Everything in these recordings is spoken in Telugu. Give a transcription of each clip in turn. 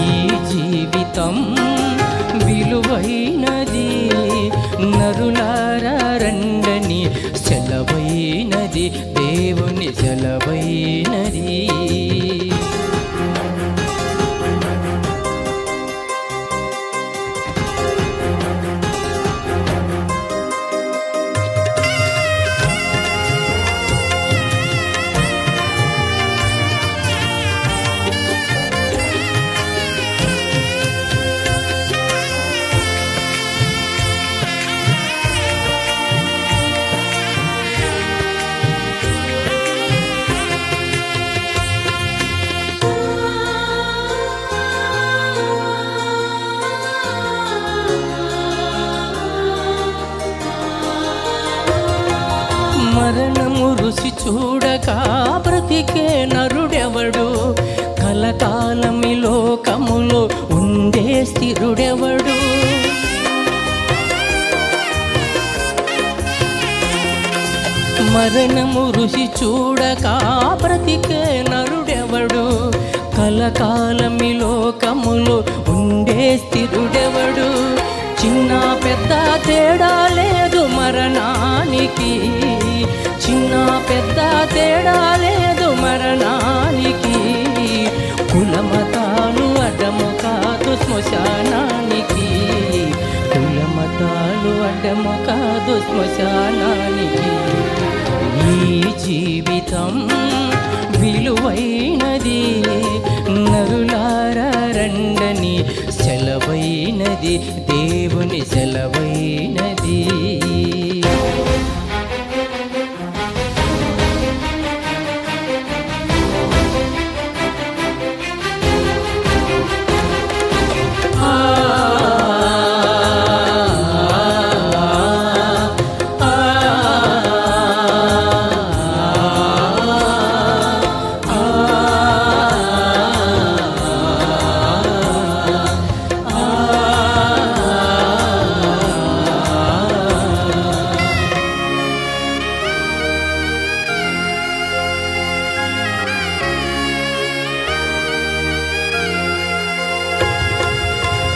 ఈ జీవితం విలువైనది నరులారండని సెలవైనది దేవుని సెలవైనది. చూడక బ్రతికే నరుడెవడు? కలకాలమి లోకములో ఉండే స్థిరుడెవడు? మరణము రుచి చూడక బ్రతికే నరుడెవడు? కలకాలమి లోకములో ఉండే స్థిరుడెవడు? చిన్న పెద్ద తేడా లేదు మరణానికి. శ్మశానానికి కులమతాలు అడ్డము కాదు శ్మశానా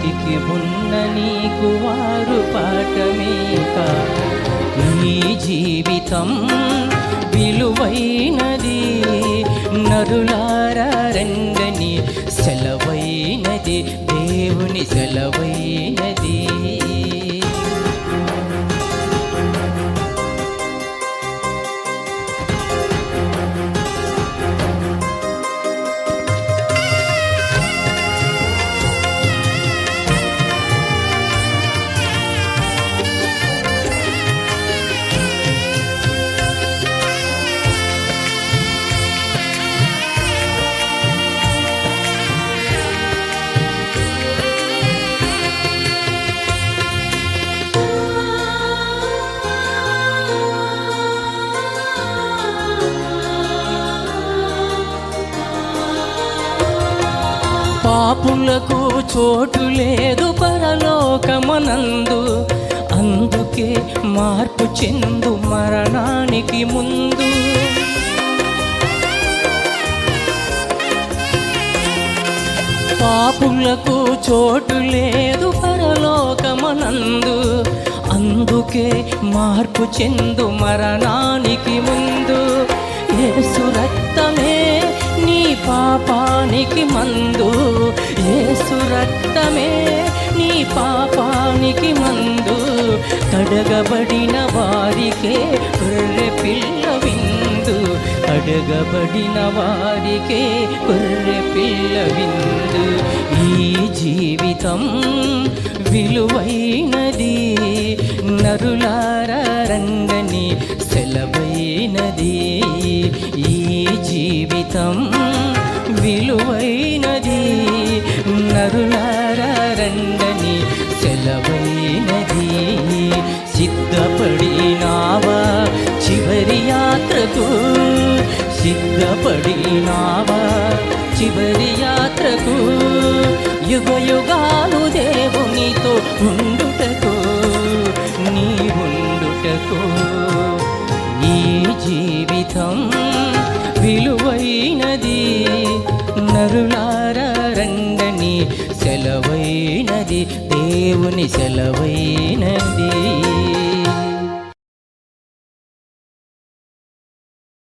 బ్రతికి ఉన్న నీకు వారు పాఠమే నీ జీవితం విలువైనది నరులారంగని సెలవైనది దేవుని సెలవైనది. పాపులకు చోటు లేదు పరలోకమనందు. అందుకే మార్పు చెందు మరణానికి ముందు. పాపులకు చోటు లేదు పరలోకమనందు. అందుకే మార్పు చెందు మరణానికి ముందు. యేసు రక్తమే నీ పాపానికి మందు. యేసు రక్తమే నీ పాపానికి మందు. కడగబడిన వారికే గొర్రె పిల్ల విందు. కడగబడిన వారికే గొర్రె పిల్ల విందు. ఈ జీవితం విలువైనది నరులార రంగని సెలవైనది. ఈ జీవితం విలువైనది నరులార రంగని సెలవైనది. సిద్ధపడినావా? చివరి యాత్రకు సిద్ధపడినావా? చివరి యాత్రకు యుగ యుగాలు దేవునితో ఉండుటకు నీ ఉండుటకు నీ జీవితం విలువైనది. నరులారా సెలవైనది దేవుని సెలవైనది.